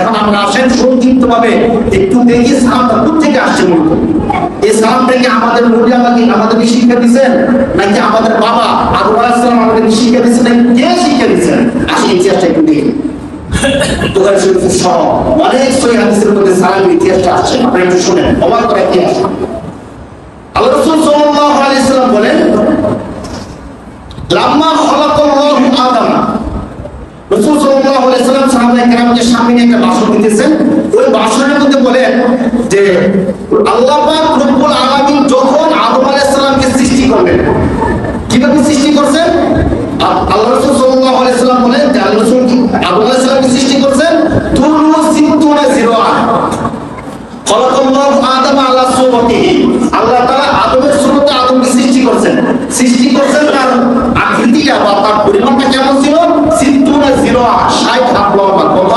এখন আমরা আসেন সংক্ষিপ্ত ভাবে একটু দেখি সালামটা কোথা থেকে আসছে মূলত? এই সালাম থেকে আমাদের শিক্ষা দিচ্ছেন নাকি আমাদের বাবা আবু আসসালাম আমাদেরকে শিক্ষা দিচ্ছেন নাকি কে শিক্ষা দিচ্ছেন আসেন ইতিহাসটা একটু দেখি। অনেক মধ্যে সালাম ইতিহাসটা আসছে, আপনারা একটু শুনেন। অবাক ইতিহাস আল্লাহ রাসূল সাল্লাল্লাহু আলাইহি সাল্লাম বলেন লাম্মা খালাকাল্লাহু আদম রাসূল সাল্লাল্লাহু আলাইহি সাল্লাম সাহাবায়ে কেরামকে সামনে নিয়ে একটা ভাষণ দিতেছেন ওই ভাষণের মধ্যে বলেন যে আল্লাহ পাক রব্বুল আলামিন যখন আদম আলাইহিস সালামকে সৃষ্টি করলেন কীভাবে সৃষ্টি করছেন? আল্লাহ রাসূল সাল্লাল্লাহু আলাইহি সাল্লাম বলেন যে আল্লাহ রাসূল আদম আলাইহিস সালামকে সৃষ্টি করছেন তুলু সিত্তুনা জিরোয়া খলাকাল্লাহু আদম আলা সুরতিহি। আল্লাহ তাআলা আদমের সুরতে আদমকে সৃষ্টি করেছেন। সৃষ্টি করেছেন তার আকৃতিটা বা তার পরিমাণটা কেমন ছিল? সিত্তুনা জিরোয়া 60 হাত লম্বা কত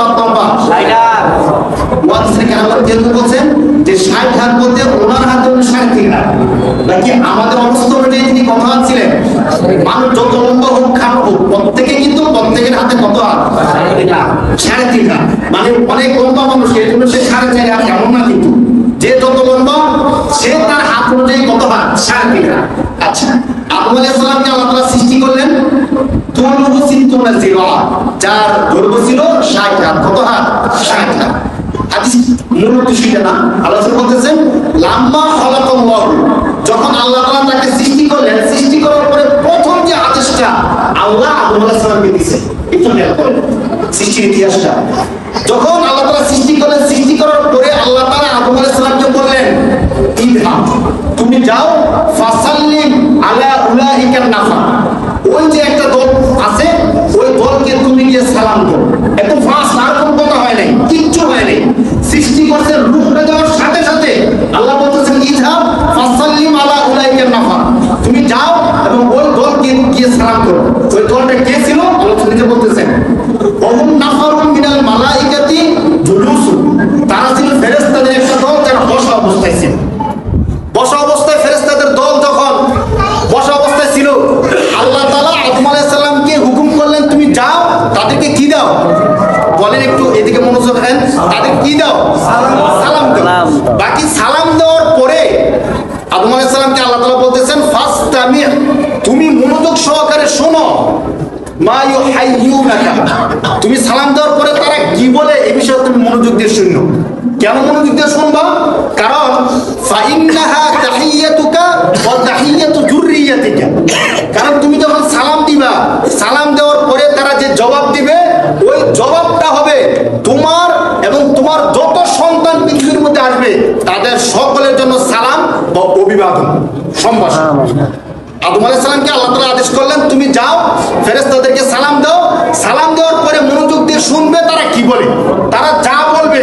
যেহেতু বলছেন যে 60 হাত বলতে ওনার হাতে উনি সাড়ে তিন হাত নাকি আমাদের অবস্থা অনুযায়ী তিনি কত হাত ছিলেন? মানুষ যত লম্বা হোক খারাপ হোক, প্রত্যেকে কিন্তু প্রত্যেকের হাতে কত হাত? সাড়ে তিন হাত। মানে অনেক লম্বা মানুষ এই জন্য সে সাড়ে চার হাত এমন না কিন্তু। যে যত লম্বা, সে তার হাত অনুযায়ী কত হাত? সাড়ে তিন হাত। আচ্ছা আদম আলাইহিস সালামকে আল্লাহ তাআলা সৃষ্টি করলেন? তুলুহু সিত্তুনা জিরা যার দৈর্ঘ্য ছিল 60 হাত। কত হাত? 60 হাত। হাদিস মূল উদ্দেশ্যটা না? তাআলা বলতেছেন, লাম্মা খালাকাল্লাহ যখন আল্লাহ তাআলা তাকে সৃষ্টি করলেন সৃষ্টি করার পরে প্রথম যে আদেশটা ইতিহাসটা। যখন আল্লাহ সৃষ্টি করলেন সৃষ্টি করার পরে আল্লাহ তাআলা আদম আলাইহিস সালামকে বললেন তুমি যাও আলা উলাইকান নাফা। ওই যে একটা সালাম। বাকি সালাম দেওয়ার পরে আদম আলাইহিস সালামকে আল্লাহ তাআলা বলতেছেন ফাস্তামি তুমি মনোযোগ সহকারে শোনো। মা ইউহাইয়ুনাকা। তুমি সালাম দেওয়ার পরে তারা কি বলে এই বিষয়ে তুমি মনোযোগ দিয়ে শুনো কেন মনোযোগ দিয়ে শুনবা? কারণ, ফাইন্নাহা তাহিয়াতুকা ওয়া তাহিয়াতু যুররিয়াতিকা কারণ তুমি যখন সালাম দিবা সালাম দেওয়ার পরে তারা যে জবাব দিবে ওই জবাবটা হবে তোমার এবং তোমার যত সন্তান পৃথিবীর মধ্যে আসবে তাদের সকলের জন্য সালাম বা অভিবাদন সম্ভাষণ। আদম আলাহ সালামকে আল্লাহ তালা আদেশ করলেন তুমি যাও ফেরেস্তাদেরকে সালাম দাও। সালাম দেওয়ার পরে মনোযোগ দিয়ে শুনবে তারা কি বলে তারা যা বলবে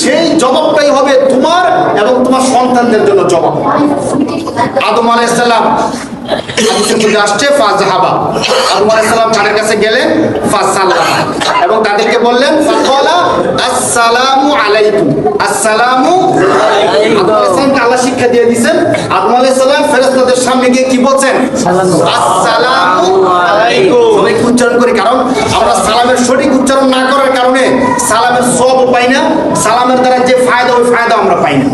সেই জবাবটাই হবে তোমার এবং তোমার সন্তানদের জন্য জবাব। আদম আলাহ সালাম আসছে ফাজহাবা তাদের কাছে গেলেন এবং তাদেরকে বললেন ফাকালা আসসালামু আলাইকুম। আসসালামু আল্লাহ শিক্ষা দিয়ে দিয়েছেন। ফেরেশতাদের সামনে গিয়ে কি বলছেন? আসসালামু আলাইকুম। একটু উচ্চারণ করি কারণ আমরা সালামের সঠিক উচ্চারণ না করার কারণে সালামের সবও পাই না সালামের দ্বারা যে ফায়দা ওই ফায়দা আমরা পাই না।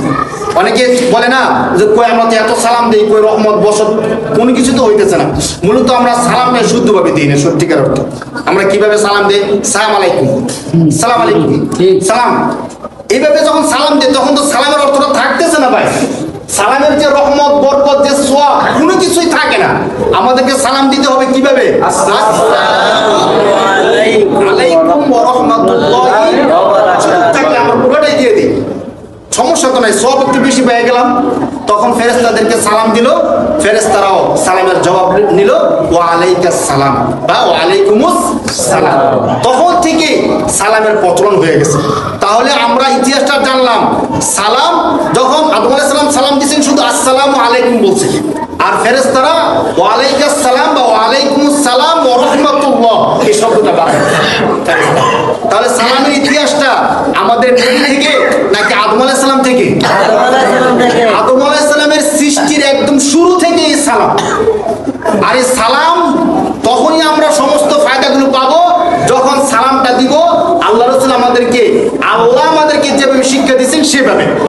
অনেকে বলে না যে কই আমরা তো এত সালাম দিই কই রহমত বসত কোনো কিছু তো হইতেছে না। মূলত আমরা সালামটা শুদ্ধভাবে দিই না সত্যিকার অর্থ। আমরা কীভাবে সালাম দিই? সালাম আলাইকুম। সালাম আলাইকুম। সালাম। এইভাবে যখন সালাম দিই তখন তো সালামের অর্থটা থাকতেছে না ভাই। সালামের যে রহমত বরকত যে সোয়াব কোনো থাকে না। আমাদেরকে সালাম দিতে হবে কীভাবে? আমরা পুরোটাই দিয়ে দিই। সমস্যা তো নাই সব একটু বেশি পেয়ে গেলাম। তখন ফেরেস্তাদেরকে সালাম দিল। ফেরেস্তারাও সালামের জবাব নিল। ও আলাইকাস সালাম বা ও আলাইকুমুস সালাম। তখন থেকে সালামের প্রচলন হয়ে গেছে। তাহলে আমরা ইতিহাসটা জানলাম। সালাম যখন আদম আলাইহিস সালাম সালাম দিয়েছেন শুধু আসসালাম আলাইকুম বলছে আর ফেরেস্তারা ওয়ালাইকা সালাম বা ওয়ালাইকুম সালাম ও রহমতুল্লাহ। এই শব্দটা বাড়ে তাহলে সালামের ইতিহাসটা আমাদের নবী থেকে নাকি আদম আলাহ সালাম থেকে? আদম আলাহ সালামের সৃষ্টির একদম শুরু থেকে এই সালাম। আর এই সালাম তখনই আমরা সমস্ত ফায়দাগুলো পাবো যখন সালামটা দিব। আল্লাহ রসুল আমাদেরকে আল্লাহ আমাদেরকে যেভাবে শিক্ষা দিচ্ছেন সেভাবে।